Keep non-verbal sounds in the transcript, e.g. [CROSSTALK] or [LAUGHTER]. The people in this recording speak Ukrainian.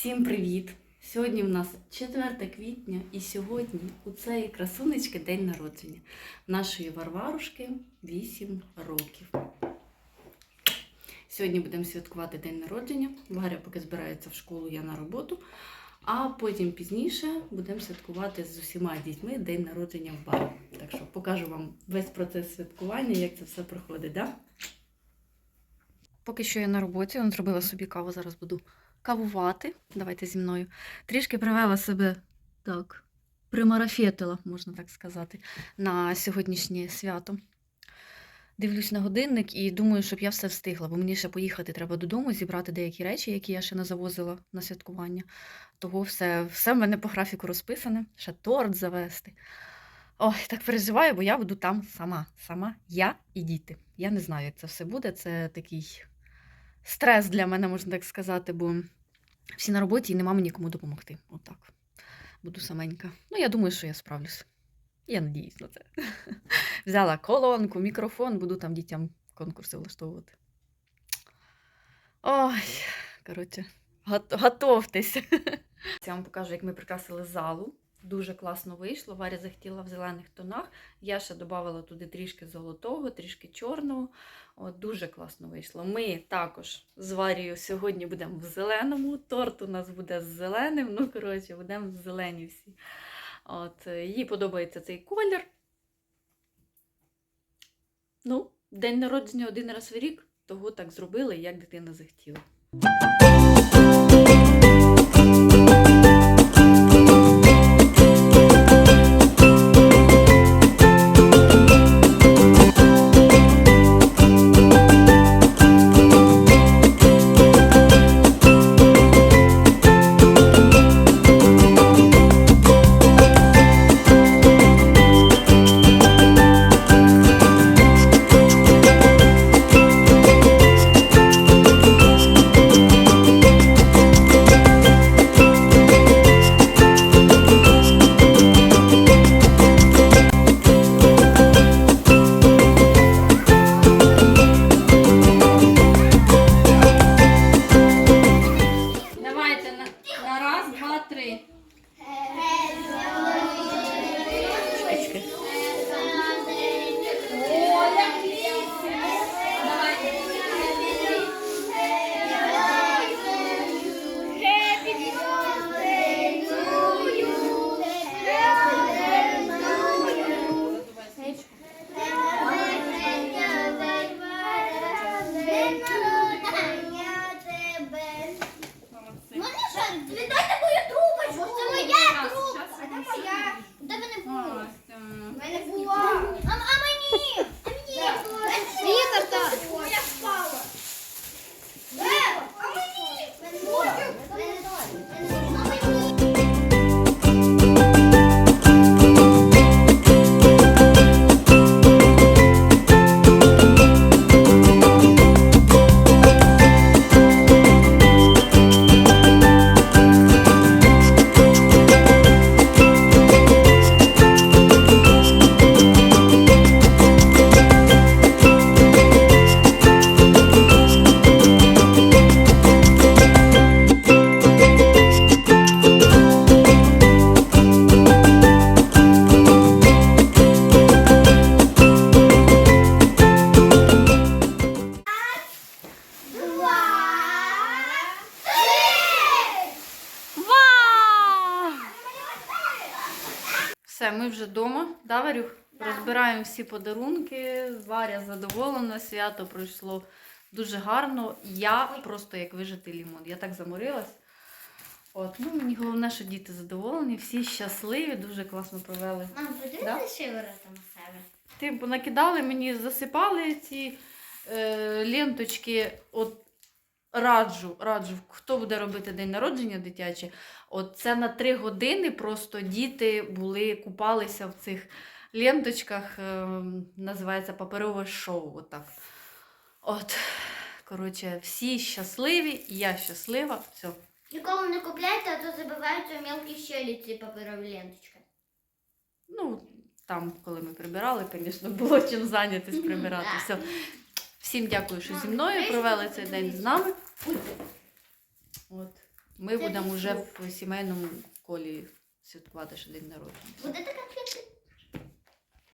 Всім привіт! Сьогодні в нас 4 квітня, і сьогодні у цієї красунечки день народження. Нашої Варварушки 8 років. Сьогодні будемо святкувати день народження. Варя поки збирається в школу, я на роботу. А потім пізніше будемо святкувати з усіма дітьми день народження в барі. Так що покажу вам весь процес святкування, як це все проходить. Да? Поки що я на роботі, он зробила собі каву, зараз буду кавувати. Давайте зі мною. Трішки привела себе так, примарафетила, можна так сказати, на сьогоднішнє свято. Дивлюсь на годинник і думаю, щоб я все встигла, бо мені ще поїхати треба додому, зібрати деякі речі, які я ще не завозила на святкування. Того все, все в мене по графіку розписане, ще торт завести. Ой, так переживаю, бо я буду там сама. Сама я і діти. Я не знаю, як це все буде. Це такий стрес для мене, можна так сказати, бо всі на роботі і нема мені кому допомогти. Отак. Буду саменька. Ну, я думаю, що я справлюсь. Я надіюсь на це. [LAUGHS] Взяла колонку, мікрофон, буду там дітям конкурси влаштовувати. Ой, коротше, гот- готовтесь. [LAUGHS] Я вам покажу, як ми прикрасили залу. Дуже класно вийшло. Варя захотіла в зелених тонах. Я ще додавала туди трішки золотого, трішки чорного. От, дуже класно вийшло. Ми також з Варією сьогодні будемо в зеленому. Торт у нас буде з зеленим. Ну, коротше, будемо в зелені всі. От, їй подобається цей колір. Ну, день народження один раз в рік, того так зробили, як дитина захотіла. А де ви не було? В мене була. А, а мені? Все, ми вже вдома. Да, Варюх? Розбираємо всі подарунки. Варя задоволена, свято пройшло дуже гарно. Я просто як вижитий лімон. Я так заморилась. От, ну, мені головне, що діти задоволені, всі щасливі, дуже класно провели. Мам, подивись Да? шиворотом себе. Ти накидали мені, засипали ці е, ленточки. От раджу, раджу, хто буде робити день народження дитяче. От це на три години просто діти були, купалися в цих ленточках, е, називається паперове шоу. Отак. От, коротше, всі щасливі, я щаслива. Все. Ніколи не купляйте, а то забиваються мелкі щелі ці паперові ленточки. Ну, там, коли ми прибирали, звісно, було чим зайнятися прибирати. [LAUGHS] Все. Всім дякую, що зі мною провели цей день з нами. От. Ми будемо вже в сімейному колі святкувати ще день народження. Буде така